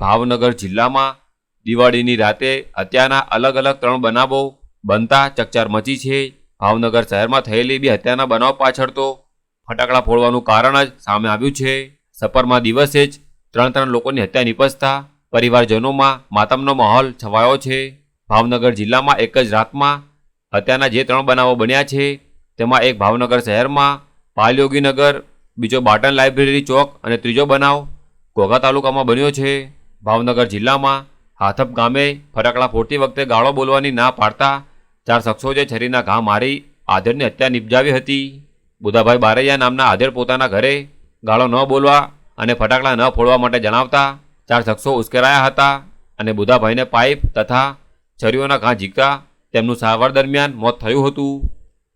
ભાવનગર જિલ્લામાં દિવાળીની રાતે હત્યાના અલગ અલગ ત્રણ બનાવો બનતા ચકચાર મચી છે. ભાવનગર શહેરમાં થયેલી બે હત્યાના બનાવ પાછળ તો ફટાકડા ફોડવાનું કારણ જ સામે આવ્યું છે. સફરમાં દિવસે જ ત્રણ ત્રણ લોકોની હત્યા નિપજતા પરિવારજનોમાં માતમનો માહોલ છવાયો છે. ભાવનગર જિલ્લામાં એક જ રાતમાં હત્યાના જે ત્રણ બનાવો બન્યા છે, તેમાં એક ભાવનગર શહેરમાં પાલયોગીનગર બીજો બાટન લાઇબ્રેરી ચોક અને ત્રીજો બનાવ ઘોઘા તાલુકામાં બન્યો છે. ભાવનગર જિલ્લામાં હાથપ ગામે ફટાકડા ફોડતી વખતે ગાળો બોલવાની ના પાડતા ચાર શખ્સોએ છરીના ઘા મારી આધેડની હત્યા નિપજાવી હતી. બુધાભાઈ બારૈયા નામના આધેડ પોતાના ઘરે ગાળો ન બોલવા અને ફટાકડા ન ફોડવા માટે જણાવતા ચાર શખ્સો ઉશ્કેરાયા હતા અને બુધાભાઈને પાઇપ તથા છરીઓના ઘા ઝીકતા તેમનું સારવાર દરમિયાન મોત થયું હતું.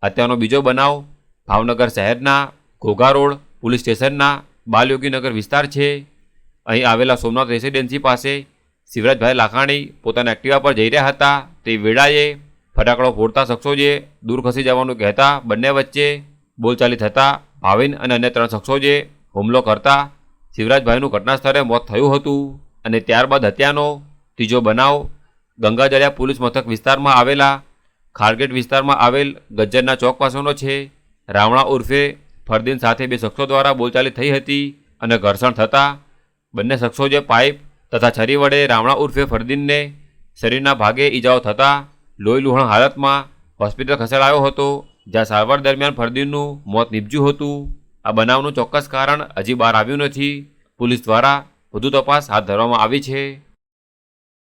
હત્યાનો બીજો બનાવ ભાવનગર શહેરના ઘોઘા રોડ, પોલીસ સ્ટેશનના બાલયોગીનગર વિસ્તાર છે. અહીં આવેલા સોમનાથ રેસિડેન્સી પાસે શિવરાજભાઈ લાખાણી પોતાના એક્ટિવા પર જઈ રહ્યા હતા. તે વેળાએ ફટાકડો ફોડતા શખ્સોએ દૂર ખસી જવાનું કહેતા બંને વચ્ચે બોલચાલી થતાં ભાવિન અને અન્ય ત્રણ શખ્સોએ હુમલો કરતા શિવરાજભાઈનું ઘટના સ્થળે મોત થયું હતું અને ત્યારબાદ હત્યાનો ત્રીજો બનાવ ગંગાજળિયા પોલીસ મથક વિસ્તારમાં આવેલા ખારગેટ વિસ્તારમાં આવેલ ગજ્જરના ચોક પાસેનો છે. રાવણા ઉર્ફે ફરદીન સાથે બે શખ્સો દ્વારા બોલચાલી થઈ હતી અને ઘર્ષણ થતાં બંને શખ્સો જે પાઇપ તથા છરી વડે રાવણા ઉર્ફે ફરદીનને શરીરના ભાગે ઈજાઓ થતાં લોહી લુહાણ હાલતમાં હોસ્પિટલ ખસેડાયો હતો, જ્યાં સારવાર દરમિયાન ફરદીનનું મોત નીપજ્યું હતું. આ બનાવનું ચોક્કસ કારણ હજી બહાર આવ્યું નથી. પોલીસ દ્વારા વધુ તપાસ હાથ ધરવામાં આવી છે.